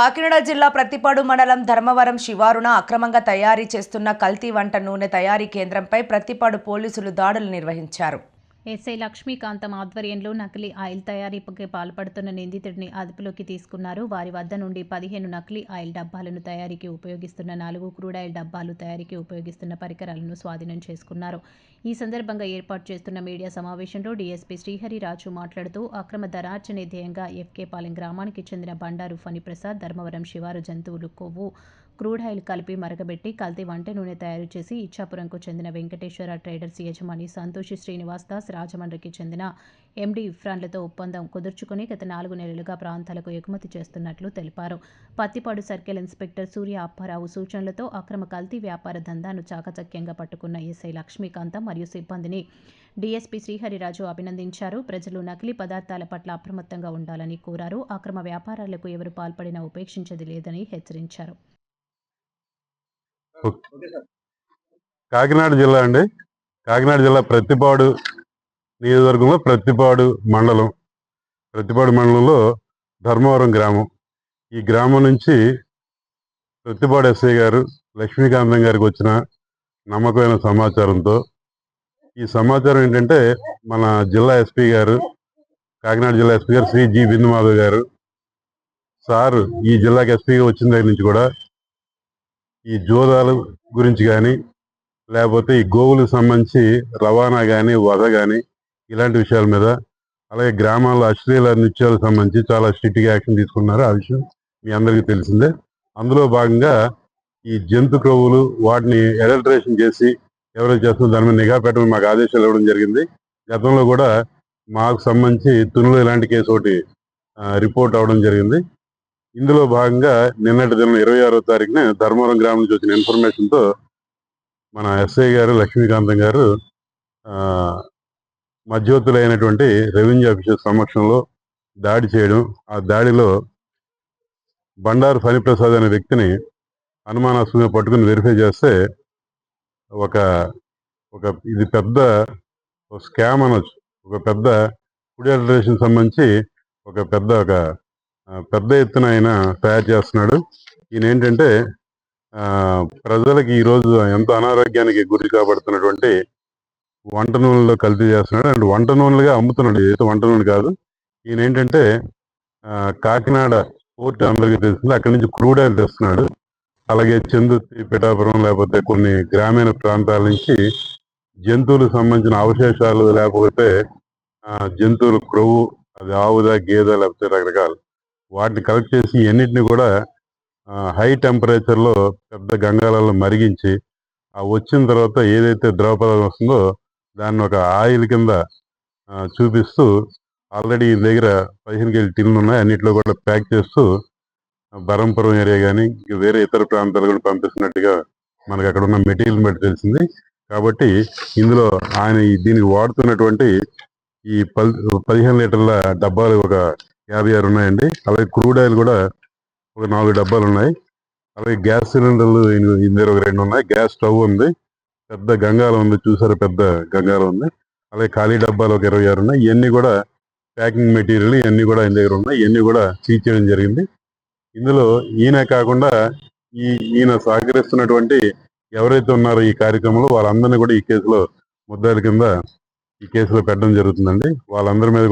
కాకినాడ జిల్లా ప్రతిపాడు మండలం ధర్మవరం శివారున అక్రమంగా తయారీ చేస్తున్న కల్తీ వంట నూనె తయారీ కేంద్రంపై ప్రతిపాడు పోలీసులు దాడులు నిర్వహించారు. ఎస్ఐ లక్ష్మీకాంతం ఆధ్వర్యంలో నకిలీ ఆయిల్ తయారీకి పాల్పడుతున్న నిందితుడిని అదుపులోకి తీసుకున్నారు. వారి వద్ద నుండి పదిహేను నకిలీ ఆయిల్ డబ్బాలను తయారీకి ఉపయోగిస్తున్న నాలుగు క్రూడాయిల్ డబ్బాలు తయారీకి ఉపయోగిస్తున్న పరికరాలను స్వాధీనం చేసుకున్నారు. ఈ సందర్భంగా ఏర్పాటు చేస్తున్న మీడియా సమావేశంలో డీఎస్పీ శ్రీహరిరాజు మాట్లాడుతూ అక్రమ ధనార్జనే ధ్యేయంగా ఎఫ్కేపాలెం గ్రామానికి చెందిన బండారు ఫణిప్రసాద్ ధర్మవరం శివారు జంతువులు కొవ్వు క్రూడ్ ఆయిల్ కలిపి మరగబెట్టి కల్తీ వంట నూనె తయారు చేసి ఇచ్చాపురంకు చెందిన వెంకటేశ్వర ట్రేడర్స్ యజమాని సంతోషి శ్రీనివాస్ దాస్ రాజమండ్రికి చెందిన ఎండి ఇఫ్రాన్లతో ఒప్పందం కుదుర్చుకుని గత నాలుగు నెలలుగా ప్రాంతాలకు ఎగుమతి చేస్తున్నట్లు తెలిపారు. పత్తిపాడు సర్కిల్ ఇన్స్పెక్టర్ సూర్య అప్పారావు సూచనలతో అక్రమ కల్తీ వ్యాపార దందాను చాకచక్యంగా పట్టుకున్న ఎస్ఐ లక్ష్మీకాంతం మరియు సిబ్బందిని డీఎస్పీ శ్రీహరిరాజు అభినందించారు. ప్రజలు నకిలీ పదార్థాల పట్ల అప్రమత్తంగా ఉండాలని కోరారు. అక్రమ వ్యాపారాలకు ఎవరు పాల్పడినా ఉపేక్షించేది లేదని హెచ్చరించారు. కాకినాడ జిల్లా అండి. కాకినాడ జిల్లా ప్రతిపాడు నియోజకవర్గంలో ప్రతిపాడు మండలం ప్రతిపాడు మండలంలో ధర్మవరం గ్రామం. ఈ గ్రామం నుంచి ప్రతిపాడు ఎస్ఐ గారు లక్ష్మీకాంతం గారికి వచ్చిన నమ్మకమైన సమాచారంతో ఈ సమాచారం ఏంటంటే మన జిల్లా ఎస్పీ గారు కాకినాడ జిల్లా ఎస్పీ గారు శ్రీ జి బిందుమాధవ్ గారు సారు ఈ జిల్లాకి ఎస్పీగా వచ్చిన దగ్గర నుంచి కూడా ఈ జోదాల గురించి కానీ లేకపోతే ఈ గోవులకు సంబంధించి రవాణా కానీ వధ కానీ ఇలాంటి విషయాల మీద అలాగే గ్రామాల్లో అశ్లీల నృత్యాలకు సంబంధించి చాలా స్ట్రిక్ట్గా యాక్షన్ తీసుకున్నారు. ఆ విషయం మీ అందరికీ తెలిసిందే. అందులో భాగంగా ఈ జంతు క్రొవ్వులు వాటిని అడల్ట్రేషన్ చేసి ఎవరైతే చేస్తున్నారో దాని మీద నిఘా పెట్టమని మాకు ఆదేశాలు ఇవ్వడం జరిగింది. గతంలో కూడా మాకు సంబంధించి తునులు ఇలాంటి కేసు ఒకటి రిపోర్ట్ అవడం జరిగింది. ఇందులో భాగంగా నిన్నటి దినం ఇరవై ఆరో తారీఖున ధర్మవరం గ్రామం నుంచి వచ్చిన ఇన్ఫర్మేషన్తో మన ఎస్ఐ గారు లక్ష్మీకాంతం గారు మధ్యవర్తులైనటువంటి రెవెన్యూ ఆఫీసర్ సమక్షంలో దాడి చేయడం ఆ దాడిలో బండారు ఫణిప్రసాద్ అనే వ్యక్తిని అనుమానాస్పదంగా పట్టుకుని వెరిఫై చేస్తే ఒక ఒక ఇది పెద్ద స్కామ్ అనొచ్చు. ఒక పెద్ద ఫుడ్ అడల్టరేషన్ సంబంధించి ఒక పెద్ద ఒక పెద్ద ఎత్తున ఆయన తయారు చేస్తున్నాడు. ఈయన ఏంటంటే ప్రజలకి ఈరోజు ఎంతో అనారోగ్యానికి గురి కాబడుతున్నటువంటి వంట నూనెలో కల్తీ చేస్తున్నాడు. అండ్ వంట నూనెలుగా అమ్ముతున్నాడు. ఏదో వంట నూనె కాదు ఈయన ఏంటంటే కాకినాడ పోర్ట్ అందరికీ తెలిసింది. అక్కడి నుంచి క్రూడ్ ఆయిల్ తెస్తున్నాడు. అలాగే చందుర్తి పిఠాపురం లేకపోతే కొన్ని గ్రామీణ ప్రాంతాల నుంచి జంతువులకు సంబంధించిన అవశేషాలు లేకపోతే జంతువుల క్రొవ్వు అది ఆవుదా గేదె లేకపోతే రకరకాలు. వాటిని కలెక్ట్ చేసి ఎన్నిటిని కూడా హై టెంపరేచర్లో పెద్ద గంగాలలో మరిగించి ఆ వచ్చిన తర్వాత ఏదైతే ద్రవ పదార్థం వస్తుందో దాన్ని ఒక ఆయిల్ కింద చూపిస్తూ ఆల్రెడీ దగ్గర పదిహేను కేజీ టిన్లు ఉన్నాయి. అన్నింటిలో కూడా ప్యాక్ చేస్తూ బరంపురం ఏరియా కానీ వేరే ఇతర ప్రాంతాలు కూడా పంపిస్తున్నట్టుగా మనకు అక్కడ ఉన్న మెటీరియల్ బట్టి తెలిసింది. కాబట్టి ఇందులో ఆయన దీనికి వాడుతున్నటువంటి ఈ పల్ పదిహేను లీటర్ల డబ్బాలు ఒక యాభై ఆరు ఉన్నాయండి. అలాగే క్రూడ్ ఆయిల్ కూడా ఒక నాలుగు డబ్బాలు ఉన్నాయి. అలాగే గ్యాస్ సిలిండర్లు ఇందులో ఒక రెండు ఉన్నాయి. గ్యాస్ స్టవ్ ఉంది. పెద్ద గంగాల ఉంది చూసారు? పెద్ద గంగాల ఉంది. అలాగే ఖాళీ డబ్బాలు ఒక ఇరవై ఆరు ఉన్నాయి. ఇవన్నీ కూడా ప్యాకింగ్ మెటీరియల్ ఇవన్నీ కూడా ఆయన దగ్గర ఉన్నాయి. ఇవన్నీ కూడా సీజ్ చేయడం జరిగింది. ఇందులో ఈయన కాకుండా ఈ ఈయన సహకరిస్తున్నటువంటి ఎవరైతే ఉన్నారో ఈ కార్యక్రమంలో వాళ్ళందరినీ కూడా ఈ కేసులో ముద్దాయిల కింద ఈ కేసులో పెట్టడం జరుగుతుందండి. వాళ్ళందరి మీద